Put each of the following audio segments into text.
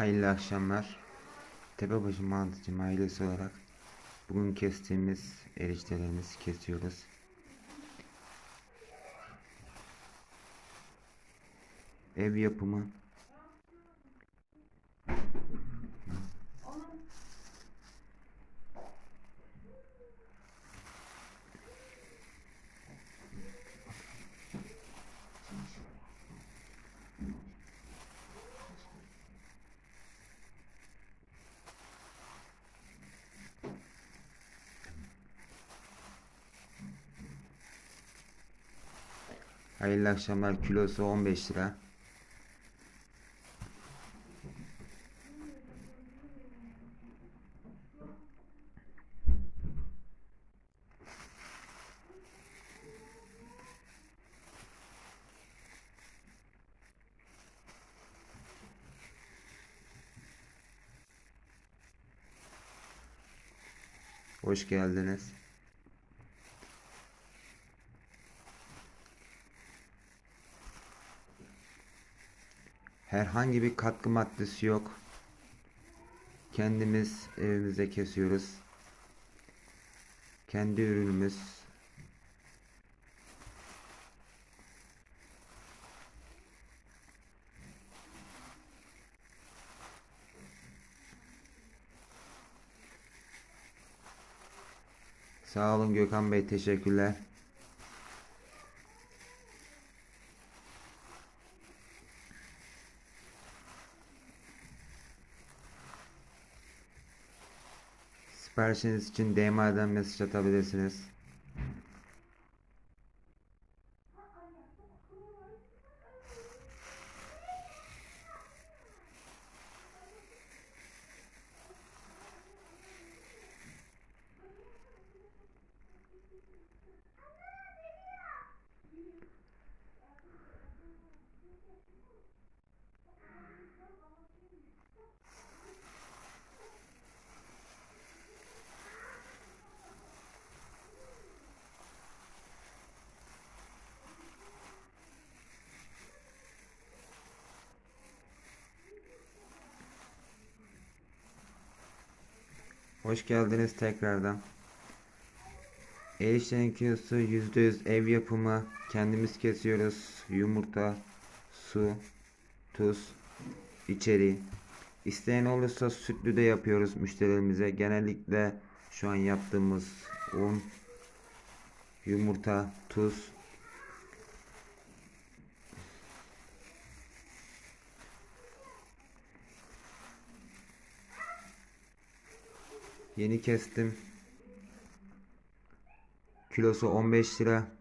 Hayırlı akşamlar. Tepebaşı Mantıcı ailesi olarak bugün kestiğimiz eriştelerimizi kesiyoruz. Ev yapımı Hayırlı akşamlar kilosu 15 lira. Hoş geldiniz. Herhangi bir katkı maddesi yok. Kendimiz evimize kesiyoruz. Kendi ürünümüz. Sağ olun Gökhan Bey, teşekkürler. Siparişiniz için DM'den mesaj atabilirsiniz. Hoş geldiniz tekrardan. Eriştenin kilosu %100 ev yapımı. Kendimiz kesiyoruz. Yumurta, su, tuz, içeri. İsteyen olursa sütlü de yapıyoruz müşterilerimize. Genellikle şu an yaptığımız un, yumurta, tuz. Yeni kestim. Kilosu 15 lira.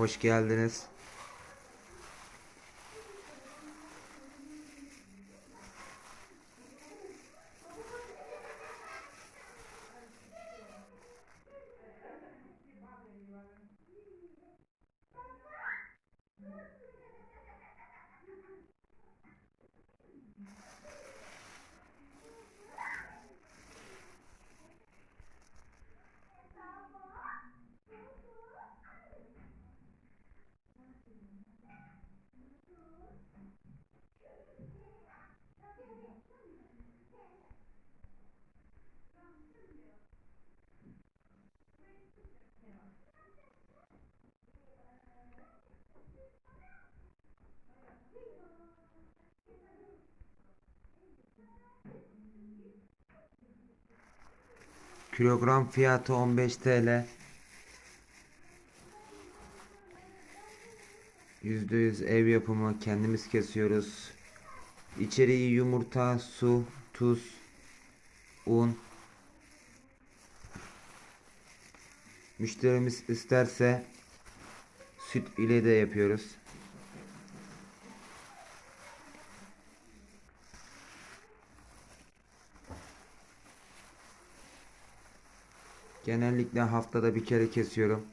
Hoş geldiniz. Kilogram fiyatı 15 TL. %100 ev yapımı kendimiz kesiyoruz. İçeriği yumurta, su, tuz, un. Müşterimiz isterse Süt ile de yapıyoruz. Genellikle haftada bir kere kesiyorum.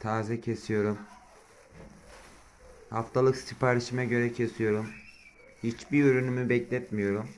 Taze kesiyorum. Haftalık siparişime göre kesiyorum. Hiçbir ürünümü bekletmiyorum.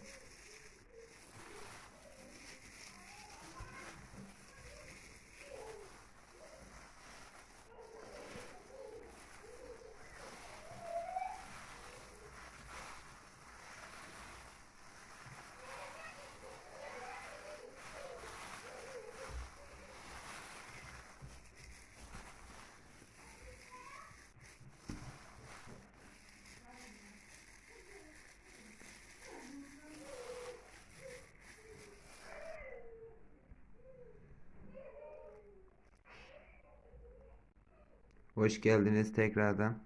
Hoş geldiniz tekrardan.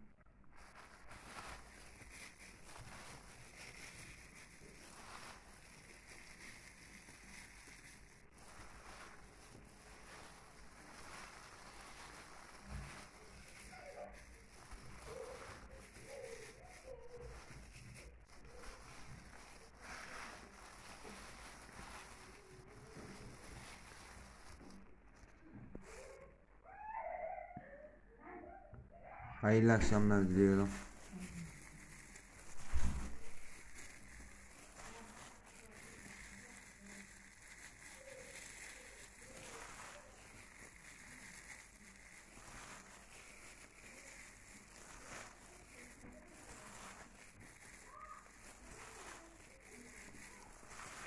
Hayırlı akşamlar diliyorum.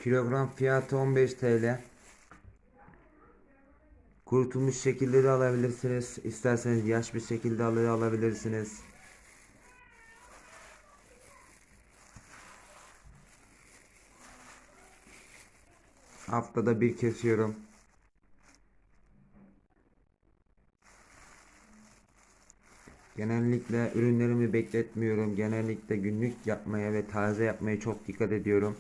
Kilogram fiyatı 15 TL. Kurutulmuş şekilde de alabilirsiniz. İsterseniz yaş bir şekilde alabilirsiniz. Haftada bir kesiyorum. Genellikle ürünlerimi bekletmiyorum. Genellikle günlük yapmaya ve taze yapmaya çok dikkat ediyorum.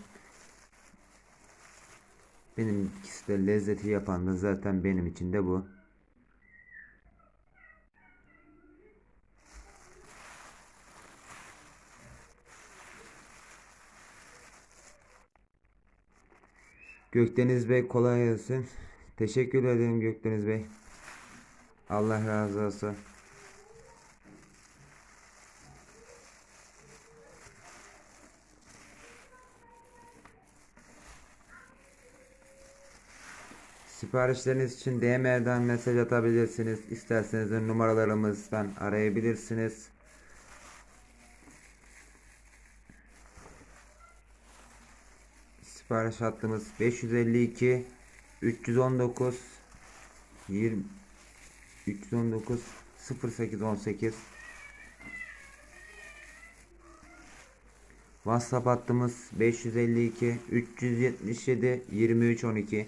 Benim ikisi de lezzeti yapan da zaten benim için de bu. Gökdeniz Bey kolay gelsin. Teşekkür ederim Gökdeniz Bey. Allah razı olsun. Siparişleriniz için DM'den mesaj atabilirsiniz. İsterseniz de numaralarımızdan arayabilirsiniz. Sipariş hattımız 552 319 20 319 0818 WhatsApp hattımız 552 377 2312